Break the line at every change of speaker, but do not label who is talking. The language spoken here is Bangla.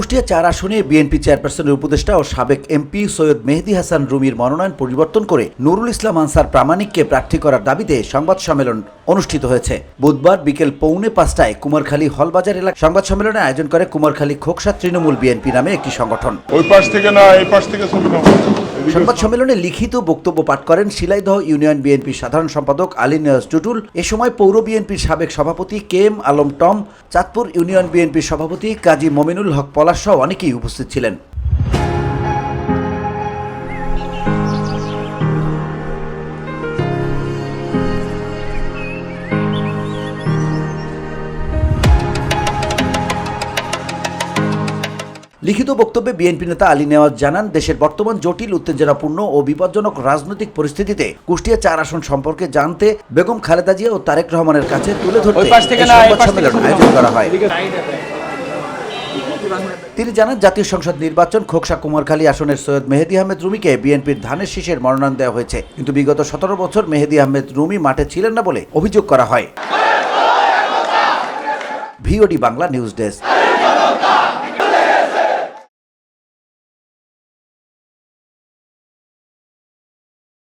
কুষ্টিয়া চার আসনে বিএনপি চেয়ারপারসনের উপদেষ্টা ও সাবেক এমপি সৈয়দ মেহেদি হাসান রুমির মনোনয়ন পরিবর্তন করে নুরুল ইসলাম আনসার প্রামাণিককে প্রার্থী করার দাবিতে সংবাদ সম্মেলন অনুষ্ঠিত হয়েছে। বুধবার বিকেল পৌনে পাঁচটায় কুমারখালী হলবাজার এলাকায় সংবাদ সম্মেলনে আয়োজন করে কুমারখালী খোকসা তৃণমূল বিএনপি নামে একটি সংগঠন।
ওই পাশ থেকে না, এই পাশ থেকে
সংবাদ সম্মেলনে লিখিত বক্তব্য পাঠ করেন শিলাইদহ ইউনিয়ন বিএনপির সাধারণ সম্পাদক আলী নিয়াজ টুটুল। এ সময় পৌর বিএনপির সাবেক সভাপতি K M Alam Tom Chandpur union বিএনপির সভাপতি কাজী মমিনুল হক পলাশ সহ অনেকেই উপস্থিত ছিলেন। লিখিত বক্তব্যে বিএনপি নেতা আলী নেওয়াজ জানান দেশের বর্তমান জটিল উত্তেজনাপূর্ণ ও বিপজ্জনক রাজনৈতিক পরিস্থিতিতে কুষ্টিয়া চার আসন সম্পর্কে জানতে বেগম খালেদা জিয়া ও তারেক রহমানের কাছে তুলে ধরতে সম্মেলন আয়োজন করা হয়। তিনি জানান জাতীয় সংসদ নির্বাচন খোকসা কুমারখালী আসনের সৈয়দ মেহেদি আহমেদ রুমিকে বিএনপির ধানের শীষের মনোনয়ন দেওয়া হয়েছে। কিন্তু বিগত সতেরো বছর মেহেদি আহমেদ রুমি মাঠে ছিলেন না বলে অভিযোগ করা হয়। VOD Bangla news desk.